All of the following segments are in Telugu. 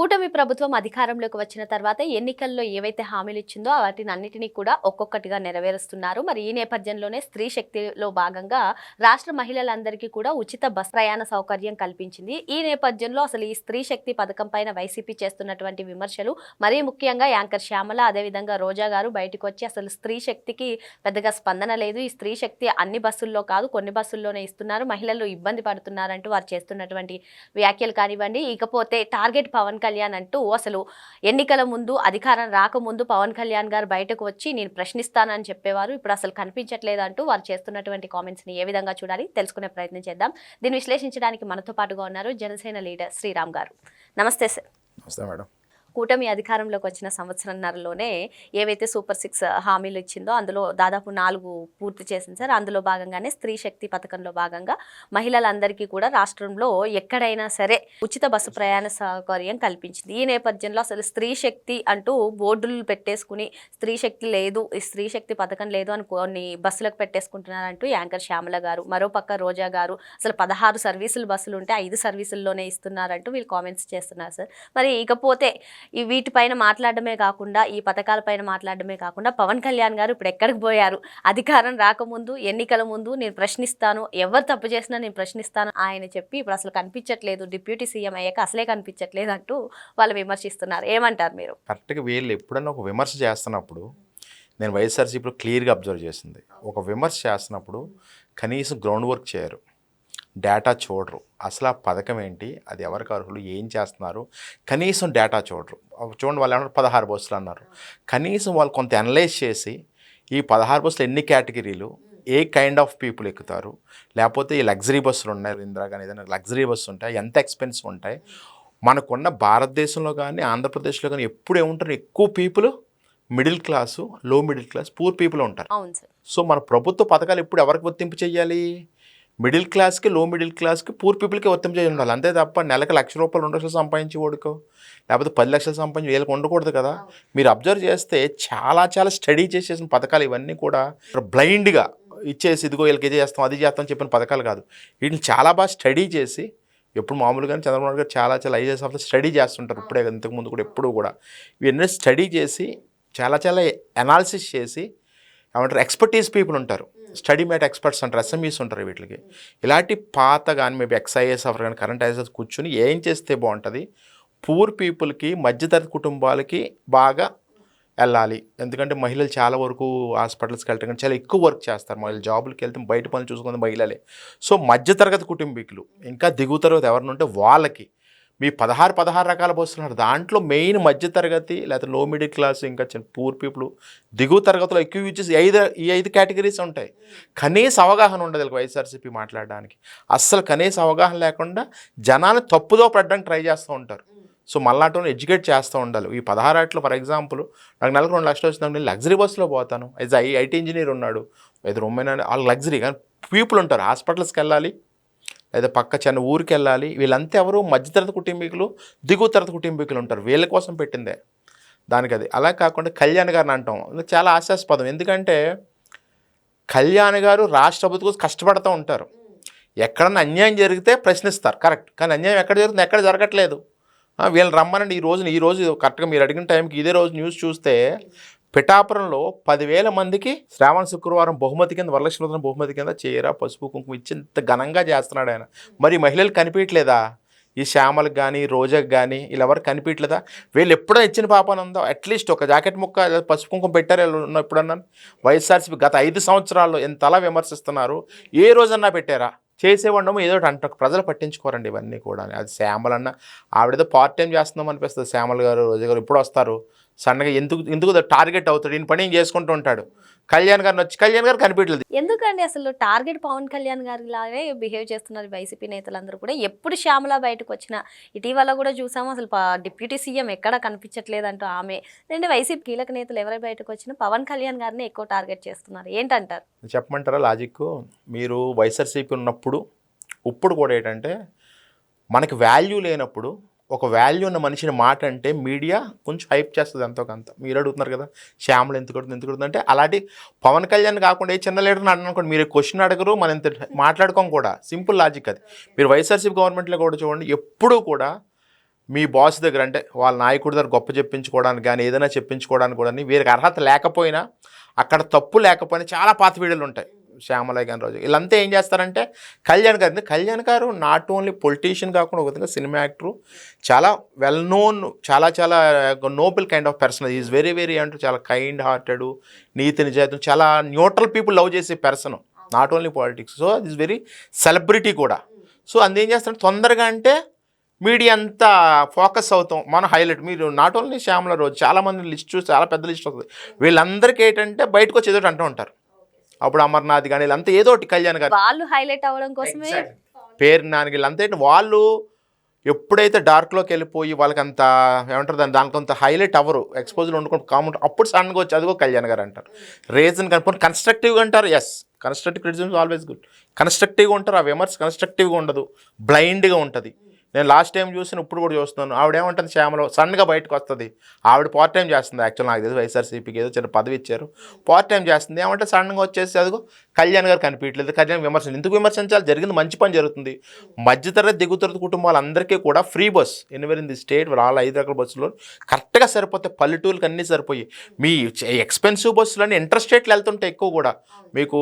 కూటమి ప్రభుత్వం అధికారంలోకి వచ్చిన తర్వాత ఎన్నికల్లో ఏవైతే హామీలు ఇచ్చిందో వాటిని అన్నిటినీ కూడా ఒక్కొక్కటిగా నెరవేరుస్తున్నారు. మరి ఈ నేపథ్యంలోనే స్త్రీ శక్తిలో భాగంగా రాష్ట్ర మహిళలందరికీ కూడా ఉచిత బస్ ప్రయాణ సౌకర్యం కల్పించింది. ఈ నేపథ్యంలో అసలు ఈ స్త్రీ శక్తి పథకం పైన వైసీపీ చేస్తున్నటువంటి విమర్శలు మరీ ముఖ్యంగా యాంకర్ శ్యామల అదేవిధంగా రోజా గారు బయటకు వచ్చి అసలు స్త్రీ శక్తికి పెద్దగా స్పందన లేదు. ఈ స్త్రీ శక్తి అన్ని బస్సుల్లో కాదు కొన్ని బస్సుల్లోనే ఇస్తున్నారు. మహిళలు ఇబ్బంది పడుతున్నారంటూ వారు చేస్తున్నటువంటి వ్యాఖ్యలు కానివ్వండి. ఇకపోతే టార్గెట్ పవన్ కళ్యాణ్ అంటూ అసలు ఎన్నికల ముందు అధికారం రాకముందు పవన్ కళ్యాణ్ గారు బయటకు వచ్చి నేను ప్రశ్నిస్తానని చెప్పేవారు. ఇప్పుడు అసలు కనిపించట్లేదు అంటూ వారు చేస్తున్నటువంటి కామెంట్స్ని ఏ విధంగా చూడాలి తెలుసుకునే ప్రయత్నం చేద్దాం. దీన్ని విశ్లేషించడానికి మనతో పాటుగా ఉన్నారు జనసేన లీడర్ శ్రీరామ్ గారు. నమస్తే సార్. నమస్తే మేడం. కూటమి అధికారంలోకి వచ్చిన సంవత్సరంన్నరలోనే ఏవైతే సూపర్ సిక్స్ హామీలు ఇచ్చిందో అందులో దాదాపు నాలుగు పూర్తి చేసింది సార్. అందులో భాగంగానే స్త్రీ శక్తి పథకంలో భాగంగా మహిళలందరికీ కూడా రాష్ట్రంలో ఎక్కడైనా సరే ఉచిత బస్సు ప్రయాణ సౌకర్యం కల్పించింది. ఈ నేపథ్యంలో అసలు స్త్రీ శక్తి అంటూ బోర్డులు పెట్టేసుకుని స్త్రీ శక్తి లేదు ఈ స్త్రీ శక్తి పథకం లేదు అని కొన్ని బస్సులకు పెట్టేసుకుంటున్నారంటూ యాంకర్ శ్యామల గారు. మరోపక్క రోజా గారు అసలు పదహారు సర్వీసులు బస్సులు ఉంటే ఐదు సర్వీసుల్లోనే ఇస్తున్నారంటూ వీళ్ళు కామెంట్స్ చేస్తున్నారు సార్. మరి ఇకపోతే ఈ వీటిపైన మాట్లాడడమే కాకుండా ఈ పథకాలపైన మాట్లాడడమే కాకుండా పవన్ కళ్యాణ్ గారు ఇప్పుడు ఎక్కడికి పోయారు? అధికారం రాకముందు ఎన్నికల ముందు నేను ప్రశ్నిస్తాను. ఎవరు తప్పు చేసినా నేను ప్రశ్నిస్తాను. ఆయన చెప్పి ఇప్పుడు అసలు కనిపించట్లేదు. డిప్యూటీ సీఎం అయ్యాక అసలే కనిపించట్లేదు అంటూ వాళ్ళు విమర్శిస్తున్నారు. ఏమంటారు మీరు? కరెక్ట్గా వీళ్ళు ఎప్పుడన్నా ఒక విమర్శ చేస్తున్నప్పుడు నేను వైఎస్ఆర్సీపీలో క్లియర్గా అబ్జర్వ్ చేసింది. ఒక విమర్శ చేస్తున్నప్పుడు కనీసం గ్రౌండ్ వర్క్ చేయరు. డేటా చూడరు. అసలు ఆ పథకం ఏంటి? అది ఎవరికి అర్హులు? ఏం చేస్తున్నారు? కనీసం డేటా చూడరు. చూడండి వాళ్ళు ఏమన్నారు? పదహారు బస్సులు అన్నారు. కనీసం వాళ్ళు కొంత అనలైజ్ చేసి ఈ పదహారు బస్సులు ఎన్ని కేటగిరీలు? ఏ కైండ్ ఆఫ్ పీపుల్ ఎక్కుతారు? లేకపోతే ఈ లగ్జరీ బస్సులు ఉన్నాయి ఇందిరా కానీ ఏదైనా లగ్జరీ బస్సు ఉంటాయి? ఎంత ఎక్స్పెన్సివ్ ఉంటాయి? మనకున్న భారతదేశంలో కానీ ఆంధ్రప్రదేశ్లో కానీ ఎప్పుడు ఏముంటారు? ఎక్కువ పీపుల్ మిడిల్ క్లాసు లో మిడిల్ క్లాస్ పూర్ పీపుల్ ఉంటారు. సో మన ప్రభుత్వ పథకాలు ఎప్పుడు ఎవరికి వర్తింపు చేయాలి మిడిల్ క్లాస్కి లో మిడిల్ క్లాస్కి పూర్ పీపుల్కి వర్తింపు చేయాలి ఉండాలి. అంతే తప్ప నెలకు లక్ష రూపాయలు రెండు లక్షలు సంపాదించి ఓడుకో. లేకపోతే పది లక్షలు సంపాదించి వీళ్ళకి ఉండకూడదు కదా. మీరు అబ్జర్వ్ చేస్తే చాలా చాలా స్టడీ చేసేసిన పథకాలు ఇవన్నీ కూడా బ్లైండ్గా ఇచ్చేసి ఇదిగో వీళ్ళకి ఇది చేస్తాం అది చేస్తాం చెప్పిన పథకాలు కాదు. వీటిని చాలా బాగా స్టడీ చేసి ఎప్పుడు మామూలుగానే చంద్రబాబు నాయుడు గారు చాలా చాలా ఐఏఎస్ ఆఫీసర్ స్టడీ చేస్తుంటారు ఇప్పుడే కాదు, ఇంతకు ముందు కూడా ఎప్పుడు కూడా. ఇవన్నీ స్టడీ చేసి చాలా చాలా అనాలిసిస్ చేసి ఏమంటారు ఎక్స్పర్టీస్ పీపుల్ ఉంటారు. స్టడీ మ్యాట్ ఎక్స్పర్ట్స్ అంటారు ఎస్ఎంఈస్ ఉంటారు వీటికి. ఇలాంటి పాత కానీ మేబీ ఎక్స్ఐఎస్ ఆఫర్ కానీ కరెంట్ ఐఎస్ఎస్ కూర్చుని ఏం చేస్తే బాగుంటుంది? పూర్ పీపుల్కి మధ్యతరగతి కుటుంబాలకి బాగా వెళ్ళాలి. ఎందుకంటే మహిళలు చాలా వరకు హాస్పిటల్స్కి వెళ్ళటం కానీ చాలా ఎక్కువ వర్క్ చేస్తారు. మహిళలు జాబులకి వెళ్తే బయట పనులు చూసుకుని మహిళలే. సో మధ్యతరగతి కుటుంబీకులు ఇంకా దిగువ తరగతి ఎవరిని ఉంటే వాళ్ళకి మీ పదహారు పదహారు రకాల బస్సులు ఉన్నారు. దాంట్లో మెయిన్ మధ్యతరగతి లేకపోతే లో మిడిల్ క్లాస్ ఇంకా చిన్న పూర్ పీపుల్ దిగువ తరగతిలో ఎక్కువ యూజ్ చేసి ఐదు ఈ ఐదు కేటగిరీస్ ఉంటాయి. కనీస అవగాహన ఉండదు వీళ్ళకి వైఎస్ఆర్సీపీ మాట్లాడడానికి. అస్సలు కనీస అవగాహన లేకుండా జనాన్ని తప్పుదో పడడానికి ట్రై చేస్తూ ఉంటారు. సో మళ్ళాటో ఎడ్యుకేట్ చేస్తూ ఉండాలి. ఈ పదహారాట్లో ఫర్ ఎగ్జాంపుల్ నాకు నెలకు రెండు లక్షలు వచ్చిందంటే నేను లగ్జరీ బస్సులో పోతాను. ఐజ్ ఐ ఐటీ ఇంజనీర్ ఉన్నాడు. లేదా రొమ్మైన వాళ్ళు లగ్జరీ కానీ పీపుల్ ఉంటారు. హాస్పిటల్స్కి వెళ్ళాలి. లేదా పక్క చిన్న ఊరికి వెళ్ళాలి వీళ్ళంతా ఎవరు? మధ్యతరగతి కుటుంబీకులు దిగువ తరగతి కుటుంబీకులు ఉంటారు. వీళ్ళ కోసం పెట్టిందే. దానికి అది. అలా కాకుండా కళ్యాణ్ గారిని అంటాం. చాలా ఆశాస్పదం ఎందుకంటే కళ్యాణ్ గారు రాష్ట్ర ప్రభుత్వం కోసం కష్టపడుతూ ఉంటారు. ఎక్కడన్నా అన్యాయం జరిగితే ప్రశ్నిస్తారు. కరెక్ట్. కానీ అన్యాయం ఎక్కడ జరుగుతుంది ఎక్కడ జరగట్లేదు. వీళ్ళు వీళ్ళని రమ్మనండి. ఈ రోజున ఈ రోజు కరెక్ట్గా మీరు అడిగిన టైంకి ఇదే రోజు న్యూస్ చూస్తే పిఠాపురంలో పదివేల మందికి శ్రావణ శుక్రవారం బహుమతి కింద వరలక్ష్మి వ్రతం బహుమతి కింద చీర పసుపు కుంకుమ ఇచ్చి ఇంత ఘనంగా చేస్తున్నాడు ఆయన. మరి మహిళలు కనిపించట్లేదా? ఈ శ్యామలకు కానీ రోజాకు కానీ వీళ్ళు ఎవరు కనిపించలేదా వీళ్ళు ఎప్పుడో ఇచ్చిన పాపనందో అట్లీస్ట్ ఒక జాకెట్ ముక్క పసుపు కుంకుమ పెట్టారు ఉన్న- ఎప్పుడన్నా? వైఎస్ఆర్సీపీ గత ఐదు సంవత్సరాల్లో ఎంతలా విమర్శిస్తున్నారు? ఏ రోజన్నా పెట్టారా? చేసేవాడము ఏదో అంట ప్రజలు పట్టించుకోరండి ఇవన్నీ కూడా అది శ్యామలన్న ఆవిడతో ఆవిడేదో పార్ట్ టైం చేస్తున్నాం అనిపిస్తుంది. శ్యామల గారు రోజు గారు ఇప్పుడు వస్తారు? సన్నగా ఎందుకు ఎందుకు టార్గెట్ అవుతాడు? ఈయన పని ఏం చేసుకుంటూ ఉంటాడు. కళ్యాణ్ గారిని వచ్చి కళ్యాణ్ గారు కనిపించలేదు ఎందుకండి అసలు టార్గెట్ పవన్ కళ్యాణ్ గారి లాగే బిహేవ్ చేస్తున్నారు వైసీపీ నేతలందరూ కూడా? ఎప్పుడు శ్యామల బయటకు వచ్చినా ఇటీవల కూడా చూసాము అసలు డిప్యూటీ సీఎం ఎక్కడ కనిపించట్లేదంటూ ఆమె. అంటే వైసీపీ కీలక నేతలు ఎవరు బయటకు వచ్చినా పవన్ కళ్యాణ్ గారిని ఎక్కువ టార్గెట్ చేస్తున్నారు. ఏంటంటారు? చెప్పమంటారా లాజిక్ మీరు వైఎస్ఆర్సీపీ ఉన్నప్పుడు ఇప్పుడు కూడా ఏంటంటే మనకి వాల్యూ లేనప్పుడు ఒక వాల్యూ ఉన్న మనిషిని మాట అంటే మీడియా కొంచెం హైప్ చేస్తుంది ఎంతో కొంత. మీరు అడుగుతున్నారు కదా శ్యామలు ఎందుకు కొడుతుంది ఎందుకు కొడుతుంది అంటే అలాంటి పవన్ కళ్యాణ్ కాకుండా ఏ చిన్న లీడర్ని అడిగిన అనుకోండి మీరు క్వశ్చన్ అడగరు మనం ఇంత మాట్లాడుకోం కూడా. సింపుల్ లాజిక్ అది. మీరు వైఎస్ఆర్సీపీ గవర్నమెంట్లో కూడా చూడండి ఎప్పుడూ కూడా మీ బాస్ దగ్గర అంటే వాళ్ళ నాయకుడి దగ్గర గొప్ప చెప్పించుకోవడానికి కానీ ఏదైనా చెప్పించుకోవడానికి కూడా వీరికి అర్హత లేకపోయినా అక్కడ తప్పు లేకపోయినా చాలా పాత వీడియోలు ఉంటాయి. శ్యామలయ్య గారి రోజు వీళ్ళంతా ఏం చేస్తారంటే కళ్యాణ్ గారు కళ్యాణ్ గారు నాట్ ఓన్లీ పొలిటీషియన్ కాకుండా ఒక విధంగా సినిమా యాక్టరు చాలా వెల్ నోన్ చాలా చాలా noble kind of person is very very అంటూ చాలా కైండ్ హార్టెడ్ నీతి నిజాయితీ చాలా న్యూట్రల్ పీపుల్ లవ్ చేసే person not only politics so is very celebrity కూడా. సో అందుకేం చేస్తారంటే తొందరగా అంటే మీడియా అంతా ఫోకస్ అవుతాం. మన హైలైట్ మీరు నాట్ ఓన్లీ శ్యామల రోజు చాలా మంది లిస్ట్ చూసి చాలా పెద్ద లిస్ట్ వస్తుంది. వీళ్ళందరికీ ఏంటంటే బయటకు వచ్చి ఏదో అంటూ ఉంటారు. అప్పుడు అమర్నాథ్ కానీ వీళ్ళంతా ఏదో ఒకటి కళ్యాణ్ గారు. వాళ్ళు హైలైట్ అవ్వడం కోసమే పేరు వీళ్ళంతా ఏంటి వాళ్ళు ఎప్పుడైతే డార్క్లోకి వెళ్ళిపోయి వాళ్ళకి అంత ఏమంటారు దాని దానికి అంత హైలైట్ అవ్వరు. ఎక్స్పోజర్ వండుకొని కామెంట్ అప్పుడు సడన్గా వచ్చి అదిగో కళ్యాణ్ గారు అంటారు. రీజన్ కనుక కన్స్ట్రక్టివ్గా అంటారు as constructive criticism always good కన్స్ట్రక్టివ్గా ఉంటారు ఆ విమర్శ కన్స్ట్రక్టివ్గా ఉండదు. బ్లైండ్గా ఉంటుంది. నేను లాస్ట్ టైం చూసిన ఇప్పుడు కూడా చూస్తున్నాను. ఆవిడ ఏమంటుంది శ్యామలో? సడన్గా బయటకు వస్తుంది. ఆవిడ పార్ట్ టైం చేస్తుంది యాక్చువల్ నాకు తెలియదు వైఎస్ఆర్సీపీకి ఏదో చిన్న పదవి ఇచ్చారు. పార్ట్ టైం చేస్తుంది. ఏమంటే సడన్గా వచ్చేసి అదిగో కళ్యాణ్ గారు కనిపించలేదు కళ్యాణ్ విమర్శన ఎందుకు విమర్శించాలి? జరిగింది మంచి పని జరుగుతుంది. మధ్యతరగతి దిగుతరగతి కుటుంబాలందరికీ కూడా free bus anywhere in the state వాళ్ళ ఐదు రకాల బస్సులో కరెక్ట్గా సరిపోతే పల్లెటూరుకి అన్నీ సరిపోయి. మీ ఎక్స్పెన్సివ్ బస్సులన్నీ ఇంటర్ స్టేట్లు వెళ్తుంటాయి ఎక్కువ కూడా. మీకు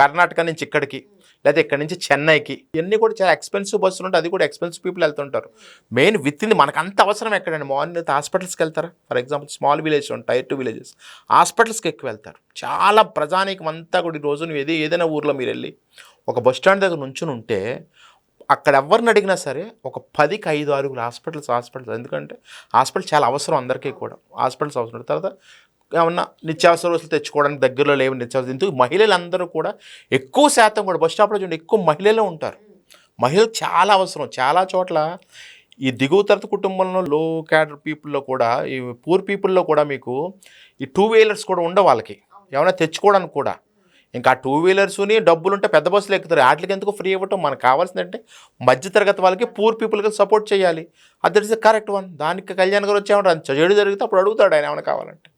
కర్ణాటక నుంచి ఇక్కడికి లేకపోతే ఇక్కడ నుంచి చెన్నైకి ఇవన్నీ కూడా చాలా ఎక్స్పెన్సివ్ బస్సులు ఉంటాయి అది కూడా ఎక్స్పెన్సివ్ పీపుల్ వెళ్తుంటారు. మెయిన్ విత్ ఇన్ మనకు అంత అవసరం ఎక్కడండి? మార్నింగ్ అయితే హాస్పిటల్స్కి వెళ్తారు? ఫర్ ఎగ్జాంపుల్ స్మాల్ విలేజ్ ఉంటాయి టైర్ టూ విలేజెస్. హాస్పిటల్స్కి ఎక్కువ వెళ్తారు. చాలా ప్రజానీకం అంతా కూడా ఈ రోజు నువ్వు ఏది ఏదైనా ఊర్లో మీరు వెళ్ళి ఒక బస్ స్టాండ్ దగ్గర నుంచుని ఉంటే అక్కడ ఎవరిని అడిగినా సరే ఒక పదికి ఐదు ఆరుగురు హాస్పిటల్స్ హాస్పిటల్స్. ఎందుకంటే హాస్పిటల్ చాలా అవసరం అందరికీ కూడా. హాస్పిటల్స్ అవసరం తర్వాత ఏమన్నా నిత్యావసర వస్తువులు తెచ్చుకోవడానికి దగ్గరలో లేవు నిత్యావసర. ఎందుకు మహిళలందరూ కూడా ఎక్కువ శాతం కూడా బస్ స్టాప్లో చూడండి ఎక్కువ మహిళలే ఉంటారు. మహిళలు చాలా అవసరం. చాలా చోట్ల ఈ దిగువ తరగతి కుటుంబంలో లో క్యాడర్ పీపుల్లో కూడా ఈ పూర్ పీపుల్లో కూడా మీకు ఈ టూ వీలర్స్ కూడా ఉండవు వాళ్ళకి. ఏమైనా తెచ్చుకోవడానికి కూడా. ఇంకా టూ వీలర్స్ని డబ్బులు ఉంటే పెద్ద బస్సులు ఎక్కుతారు. వాటికి ఎందుకు ఫ్రీ ఇవ్వటం? మనకు కావాల్సిందంటే మధ్యతరగతి వాళ్ళకి పూర్ పీపుల్కి సపోర్ట్ చేయాలి. అది ఇస్ కరెక్ట్ వన్ దానికి కళ్యాణ్ గారు వచ్చేమంటారు చెడు జరిగితే అప్పుడు అడుగుతాడు ఆయన ఏమైనా కావాలంటే.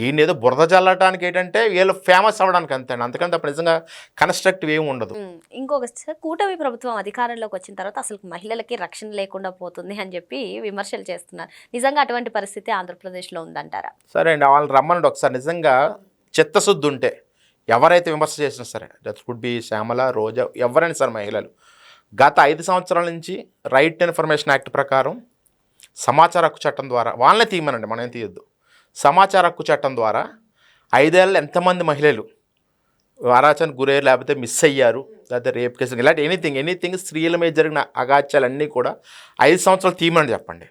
ఈయన ఏదో బురద చల్లటానికి ఏంటంటే వీళ్ళు ఫేమస్ అవ్వడానికి అంతే అంతకంటే అప్పుడు నిజంగా కన్స్ట్రక్టివ్ ఏమి ఉండదు. ఇంకొక కూటమి ప్రభుత్వం అధికారంలోకి వచ్చిన తర్వాత అసలు మహిళలకి రక్షణ లేకుండా పోతుంది అని చెప్పి విమర్శలు చేస్తున్నారు. నిజంగా అటువంటి పరిస్థితి ఆంధ్రప్రదేశ్లో ఉందంటారా? సరే అండి వాళ్ళని రమ్మనండి ఒకసారి. నిజంగా చిత్తశుద్ధి ఉంటే ఎవరైతే విమర్శ చేసినా సరే that could be Shyamala Roja ఎవరైనా సరే మహిళలు. గత ఐదు సంవత్సరాల నుంచి రైట్ ఇన్ఫర్మేషన్ యాక్ట్ ప్రకారం సమాచార హక్కు చట్టం ద్వారా వాళ్ళనే తీయమనండి మనం ఏం తీయొద్దు. సమాచార హక్కు చట్టం ద్వారా ఐదేళ్ళు ఎంతమంది మహిళలు అరాచనకు గురయ్యారు లేకపోతే మిస్ అయ్యారు లేకపోతే రేప్ కేసు ఇలాంటి ఎనీథింగ్ ఎనీథింగ్ స్త్రీల మీద జరిగిన అగాత్యాలన్నీ కూడా ఐదు సంవత్సరాలు తీయమని చెప్పండి.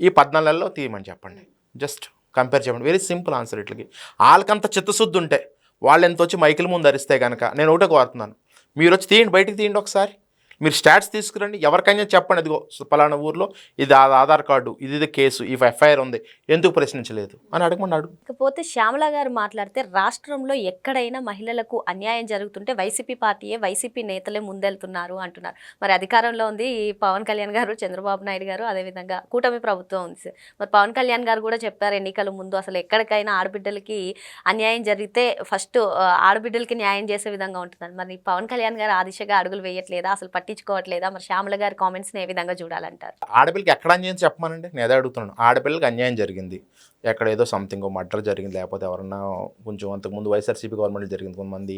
ఈ పద్నాలుగులలో తీయమని చెప్పండి. జస్ట్ కంపేర్ చెప్పండి వెరీ సింపుల్ ఆన్సర్ ఇట్లకి. వాళ్ళకంత చిత్తశుద్ధి ఉంటే వాళ్ళు ఎంత వచ్చి మైకిల్ ముందు అరిస్తే కనుక నేను ఒకటే కోరుతున్నాను. మీరు వచ్చి తీయండి బయటికి తీయండి ఒకసారి. మీరు స్టాట్స్ తీసుకురండి. ఎవరికైనా చెప్పండి. ఇదిగో పలానా ఊర్లో ఇది ఆధార్ కార్డు ఇది ఇది కేసు ఈ ఎఫ్ఐఆర్ ఉంది. ఎందుకు ప్రశ్నించలేదు? అని అడగమని అడుగు ఇకపోతే శ్యామల గారు మాట్లాడితే రాష్ట్రంలో ఎక్కడైనా మహిళలకు అన్యాయం జరుగుతుంటే వైసీపీ పార్టీయే వైసీపీ నేతలే ముందెళ్తున్నారు అంటున్నారు. మరి అధికారంలో ఉంది ఈ పవన్ కళ్యాణ్ గారు చంద్రబాబు నాయుడు గారు అదేవిధంగా కూటమి ప్రభుత్వం ఉంది సార్. మరి పవన్ కళ్యాణ్ గారు కూడా చెప్పారు ఎన్నికల ముందు అసలు ఎక్కడికైనా ఆడబిడ్డలకి అన్యాయం జరిగితే ఫస్ట్ ఆడబిడ్డలకి న్యాయం చేసే విధంగా ఉంటుంది మరి పవన్ కళ్యాణ్ గారు ఆ దిశగా అడుగులు వేయట్లేదా? అసలు పట్టించుకోవట్లేదా? మరి శ్యామల గారి కామెంట్స్ని ఏ విధంగా చూడాలంటారు? ఆడపిల్లకి ఎక్కడ అన్యాయం చెప్పమనండి? నేను అదే అడుగుతున్నాను. ఆడపిల్లకి అన్యాయం జరిగింది. ఎక్కడ ఏదో సంథింగ్ మర్డర్ జరిగింది లేకపోతే ఎవరన్నా కొంచెం అంతకుముందు వైఎస్ఆర్సీపీ గవర్నమెంట్ జరిగింది కొంతమంది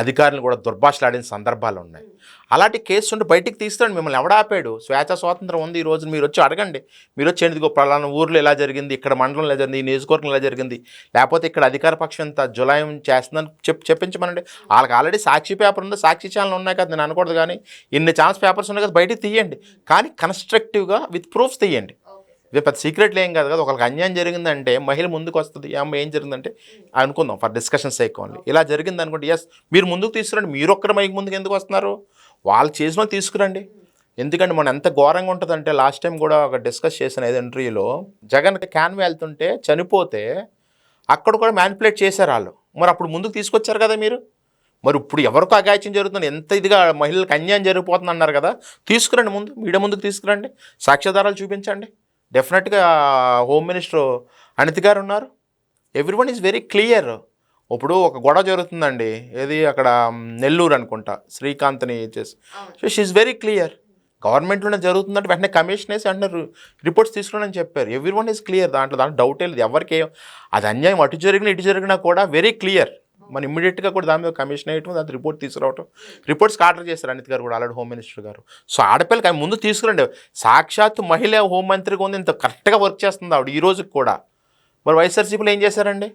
అధికారులు కూడా దుర్భాషలాడిన సందర్భాలు ఉన్నాయి. అలాంటి కేసు ఉంటే బయటికి తీస్తాడు మిమ్మల్ని ఎవడ ఆపాడు? స్వేచ్ఛ స్వాతంత్రం ఉంది ఈ రోజు మీరు వచ్చి అడగండి. మీరు వచ్చి ఎందుకో పలానా ఊర్లో ఎలా జరిగింది ఇక్కడ మండలం ఎలా జరిగింది ఈ నియోజకవర్గం ఎలా జరిగింది లేకపోతే ఇక్కడ అధికార పక్షం ఇంత జులాయం చేస్తుందని చెప్ చెప్పించమనండి. వాళ్ళకి ఆల్రెడీ సాక్షి పేపర్ ఉంది సాక్షి ఛానల్ ఉన్నాయి కదా నేను అనకూడదు కానీ ఇన్ని ఛాన్స్ పేపర్స్ ఉన్నాయి కదా బయటికి తీయండి. కానీ కన్స్ట్రక్టివ్గా విత్ ప్రూఫ్స్ తీయండి. ఇది పెద్ద సీక్రెట్లు ఏం కాదు కదా ఒకరికి అన్యాయం జరిగిందంటే మహిళ ముందుకు వస్తుంది ఈ అమ్మాయి ఏం జరిగిందంటే అనుకుందాం ఫర్ డిస్కషన్ సేక్ ఓన్లీ ఇలా జరిగింది అనుకోండి ఎస్ మీరు ముందుకు తీసుకురండి మీరు ఒక్కరి మైకి ముందుకు ఎందుకు వస్తున్నారు? వాళ్ళు చేసిన తీసుకురండి. ఎందుకంటే మనం ఎంత ఘోరంగా ఉంటుందంటే లాస్ట్ టైం కూడా ఒక డిస్కస్ చేసిన ఏదో ఇంటర్వ్యూలో జగన్ క్యాన్ వెళ్తుంటే చనిపోతే అక్కడ కూడా మ్యానిపులేట్ చేశారు వాళ్ళు. మరి అప్పుడు ముందుకు తీసుకొచ్చారు కదా మీరు? మరి ఇప్పుడు ఎవరికో అగాచ్యం జరుగుతుంది ఎంత ఇదిగా మహిళలకు అన్యాయం జరిగిపోతుంది అన్నారు కదా తీసుకురండి ముందు మీడియా ముందుకు తీసుకురండి సాక్ష్యాధారాలు చూపించండి. డెఫినెట్గా హోమ్ మినిస్టర్ అనిత్ గారు ఉన్నారు. Every one is very clear ఇప్పుడు ఒక గొడవ జరుగుతుందండి. ఏది అక్కడ నెల్లూరు అనుకుంటా. శ్రీకాంత్ని చేసి. సో షీఈ్ వెరీ క్లియర్ గవర్నమెంట్లోనే జరుగుతుందంటే వెంటనే కమిషన్ వేసి వెంటనే రిపోర్ట్స్ తీసుకుని చెప్పారు. ఎవ్రీ వన్ ఈజ్ క్లియర్ దాంట్లో దాంట్లో డౌటే లేదు. ఎవరికి అది అన్యాయం అటు జరిగినా ఇటు జరిగినా కూడా వెరీ క్లియర్ మన ఇమ్మీడియట్గా కూడా దాని మీద కమిషన్ వేయటం దాని రిపోర్ట్ తీసుకురావటం. రిపోర్ట్స్కి ఆర్డర్ చేశారు అనిత్ గారు కూడా ఆల్రెడీ హోమ్ మినిస్టర్ గారు. సో ఆడపిల్లకి ఆమె ముందు తీసుకురండి. సాక్షాత్ మహిళ హోంమంత్రిగా ఉంది ఇంత కరెక్ట్గా వర్క్ చేస్తుంది ఆవిడ ఈ రోజుకి కూడా. మరి వైఎస్ఆర్సీపీలో ఏం చేశారండి?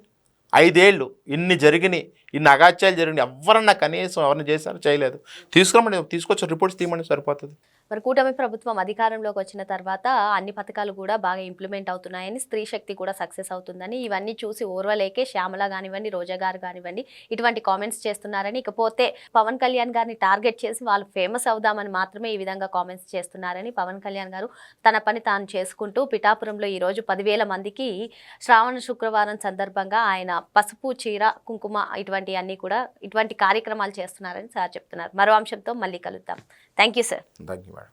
ఐదేళ్ళు ఇన్ని జరిగినాయి ఇన్ని అగాత్యాలు జరిగినాయి. ఎవరన్నా కనీసం ఎవరిని చేశారో? చేయలేదు. తీసుకురమ్మని తీసుకొచ్చి రిపోర్ట్స్ తీయమని సరిపోతుంది. మరి కూటమి ప్రభుత్వం అధికారంలోకి వచ్చిన తర్వాత అన్ని పథకాలు కూడా బాగా ఇంప్లిమెంట్ అవుతున్నాయని స్త్రీ శక్తి కూడా సక్సెస్ అవుతుందని ఇవన్నీ చూసి ఓర్వలేకే శ్యామల కానివ్వండి రోజా గారు కానివ్వండి ఇటువంటి కామెంట్స్ చేస్తున్నారని ఇకపోతే పవన్ కళ్యాణ్ గారిని టార్గెట్ చేసి వాళ్ళు ఫేమస్ అవుదామని మాత్రమే ఈ విధంగా కామెంట్స్ చేస్తున్నారని పవన్ కళ్యాణ్ గారు తన పని తాను చేసుకుంటూ పిఠాపురంలో ఈరోజు పదివేల మందికి శ్రావణ శుక్రవారం సందర్భంగా ఆయన పసుపు చీర కుంకుమ ఇటువంటి అన్నీ కూడా ఇటువంటి కార్యక్రమాలు చేస్తున్నారని సార్ చెప్తున్నారు. మరో అంశంతో మళ్ళీ కలుద్దాం. Thank you, sir. Thank you, madam.